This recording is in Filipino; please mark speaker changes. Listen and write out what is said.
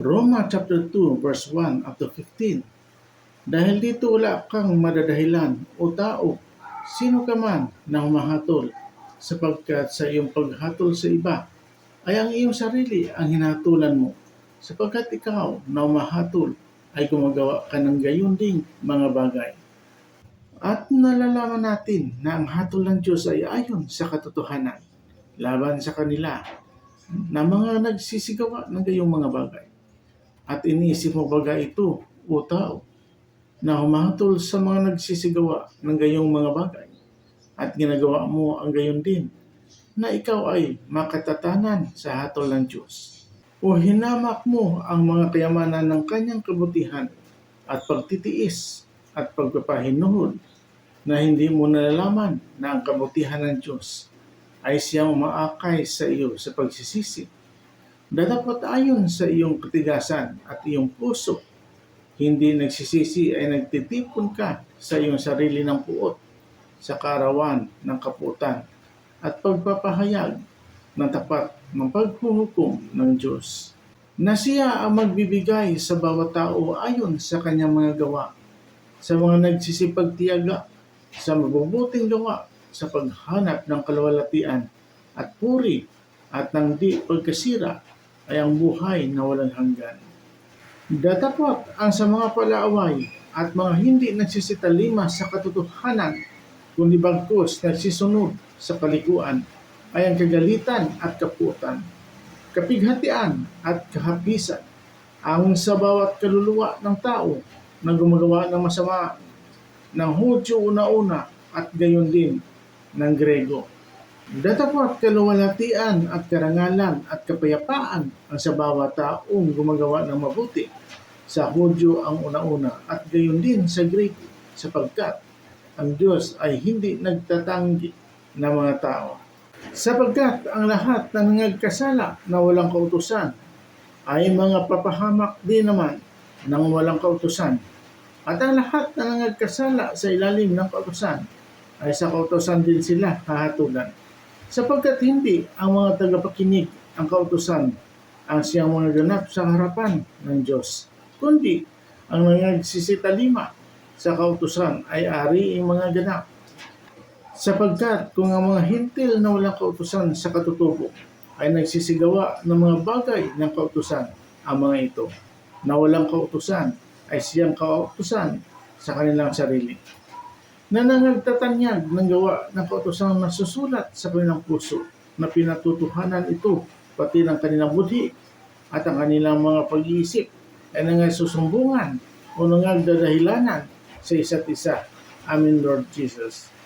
Speaker 1: Roma chapter 2 verse 1 up to 15. Dahil dito wala kang madadahilan o tao, sino ka man na humahatol, sapagkat sa iyong paghatol sa iba, ay ang iyong sarili ang hinatulan mo, sapagkat ikaw na humahatol ay gumagawa ka ng gayon ding mga bagay. At nalalaman natin na ang hatol ng Diyos ay ayon sa katotohanan, laban sa kanila na mga nagsisigawa ng gayong mga bagay. At iniisip mo baga ito, o tao, na humahatol sa mga nagsisigawa ng gayong mga bagay at ginagawa mo ang gayon din, na ikaw ay makatatanan sa hatol ng Diyos. O hinamak mo ang mga kayamanan ng kanyang kabutihan at pagtitiis at pagpapahinuhod na hindi mo nalalaman na ang kabutihan ng Diyos ay siyang umaakay sa iyo sa pagsisisi Dadapat ayon sa iyong katigasan at iyong puso. Hindi nagsisisi ay nagtitipon ka sa iyong sarili ng puot sa karawan ng kaputan at pagpapahayag ng tapat ng paghuhukom ng Diyos. Na siya ang magbibigay sa bawat tao ayon sa kanyang mga gawa, sa mga nagsisipagtiyaga, sa mabubuting gawa, sa paghanap ng kalwalatian at puri at ng di pagkasira ay ang buhay na walang hanggan. Datapot ang sa mga palaaway at mga hindi nagsisitalima sa katotohanan, kundi bagkus nagsisunod sa kalikuan, ay ang kagalitan at kaputan, kapighatian at kahapisan, ang sa bawat kaluluwa ng tao na gumagawa ng masama ng Hudyo una-una at gayon din ng Grego. Datapot kaluwalhatian at karangalan at kapayapaan ang sa bawat taong gumagawa ng mabuti. Sa Hudyo ang una-una at gayon din sa Grego sapagkat ang Diyos ay hindi nagtatanggi ng mga tao. Sapagkat ang lahat ng nagkasala na walang kautusan ay mga papahamak din naman ng walang kautusan. At ang lahat na nagkasala sa ilalim ng kautusan ay sa kautusan din sila hahatulan sapagkat hindi ang mga tagapakinig ang kautusan ang siyang mga ganap sa harapan ng Diyos, kundi ang mga nagsisitalima sa kautusan ay ari ang mga ganap. Sapagkat kung ang mga hintil na walang kautusan sa katutubo ay nagsisigawa ng mga bagay ng kautusan, ang mga ito na walang kautusan ay siyang kautusan sa kanilang sarili na nangagtatanyag ng gawa ng kautosan na susulat sa kanilang puso na pinatutuhanan ito pati ng kanilang budhi at ang kanilang mga pag-iisip ay nangasusumbungan o nangagdadahilanan sa isa't isa. Amen, Lord Jesus.